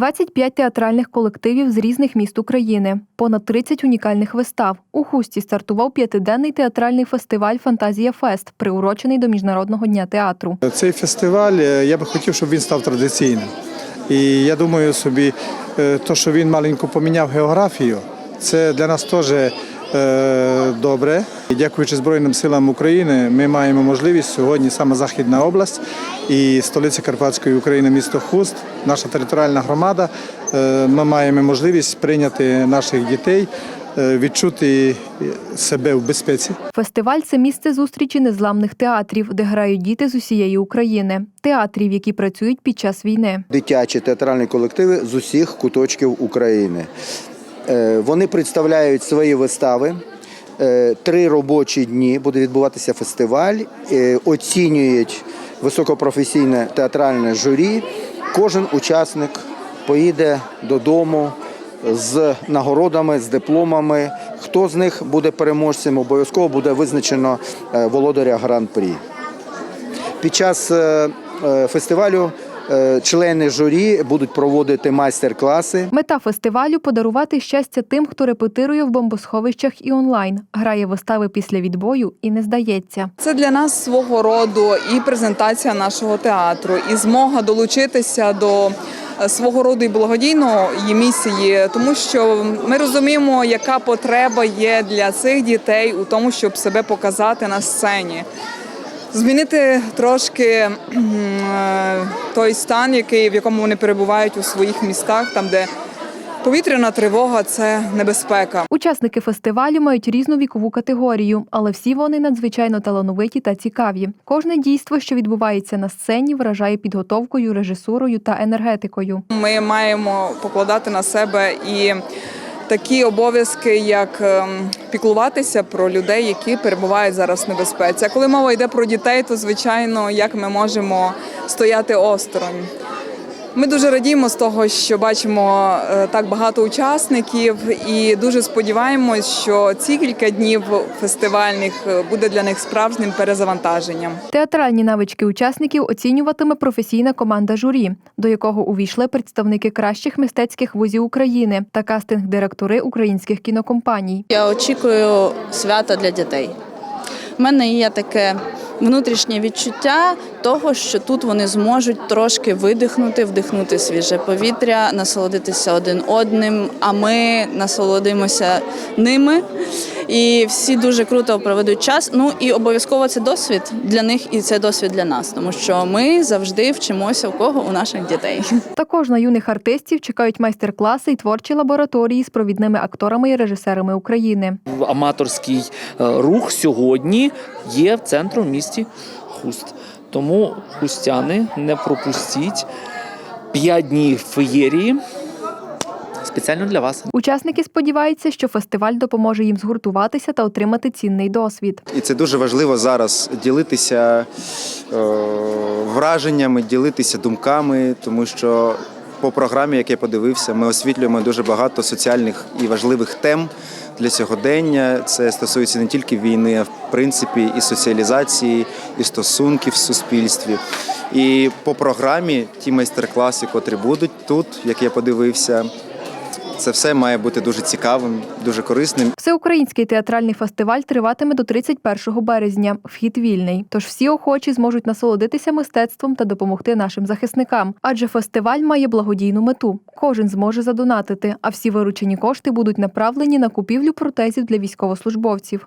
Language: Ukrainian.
25 театральних колективів з різних міст України, понад 30 унікальних вистав. У Хусті стартував п'ятиденний театральний фестиваль Фантазія Фест, приурочений до Міжнародного дня театру. Цей фестиваль е, я би хотів, щоб він став традиційним. І я думаю собі, е, то, що він маленько поміняв географію, це для нас теж добре. І дякуючи Збройним силам України, ми маємо можливість сьогодні саме Західна область і столиця Карпатської України, місто Хуст, наша територіальна громада. е, Ми маємо можливість прийняти наших дітей, е, відчути себе в безпеці. Фестиваль це місце зустрічі незламних театрів, де грають діти з усієї України, театрів, які працюють під час війни. дитячі театральні колективи з усіх куточків України. Е, Вони представляють свої вистави. Е, Три робочі дні буде відбуватися фестиваль. Е, Оцінюють високопрофесійне театральне журі. Кожен учасник поїде додому з нагородами, з дипломами. Хто з них буде переможцем, обов'язково буде визначено володаря гран-прі. Під час фестивалю члени журі будуть проводити майстер-класи. Мета фестивалю подарувати щастя тим, хто репетирує в бомбосховищах і онлайн, грає вистави після відбою і не здається. Це для нас свого роду і презентація нашого театру, і змога долучитися до е, свого роду і благодійної місії, тому що ми розуміємо, яка потреба є для цих дітей у тому, щоб себе показати на сцені. Змінити трошки е, той стан, який в якому вони перебувають у своїх містах, там де повітряна тривога це небезпека. Учасники фестивалю мають різну вікову категорію, але всі вони надзвичайно талановиті та цікаві. Кожне дійство, що відбувається на сцені, вражає підготовкою, режисурою та енергетикою. Ми маємо покладати на себе і такі обов'язки, як ем, піклуватися про людей, які перебувають зараз в небезпеці. А коли мова йде про дітей, то звичайно, як ми можемо стояти осторонь. Ми дуже радіємо з того, що бачимо е, так багато учасників, і дуже сподіваємось, що ці кілька днів фестивальних е, буде для них справжнім перезавантаженням. Театральні навички учасників оцінюватиме професійна команда журі, до якого увійшли представники кращих мистецьких вузів України та кастинг-директори українських кінокомпаній. Я очікую свята для дітей. У мене є таке внутрішнє відчуття того, що тут вони зможуть трошки видихнути, вдихнути свіже повітря, насолодитися один одним, а ми насолодимося ними. І всі дуже круто проведуть час. Ну і обов'язково це досвід для них, і це досвід для нас, тому що ми завжди вчимося у кого у наших дітей. Також на юних артистів чекають майстер-класи і творчі лабораторії з провідними акторами і режисерами України. аматорський е, рух сьогодні є в центру в місті Хуст. Тому хустяни не пропустіть п'ять днів феєрії спеціально для вас. Учасники сподіваються, що фестиваль допоможе їм згуртуватися та отримати цінний досвід. І це дуже важливо зараз ділитися е, враженнями, ділитися думками, тому що по програмі, як я подивився, ми освітлюємо дуже багато соціальних і важливих тем для сьогодення. Це стосується не тільки війни, а в принципі і соціалізації, і стосунків в суспільстві. І по програмі ті майстер-класи, котрі будуть тут, як я подивився, це все має бути дуже цікавим, дуже корисним. Всеукраїнський театральний фестиваль триватиме до 31 березня. Вхід вільний. Тож всі охочі зможуть насолодитися мистецтвом та допомогти нашим захисникам. Адже фестиваль має благодійну мету. Кожен зможе задонатити, а всі виручені кошти будуть направлені на купівлю протезів для військовослужбовців.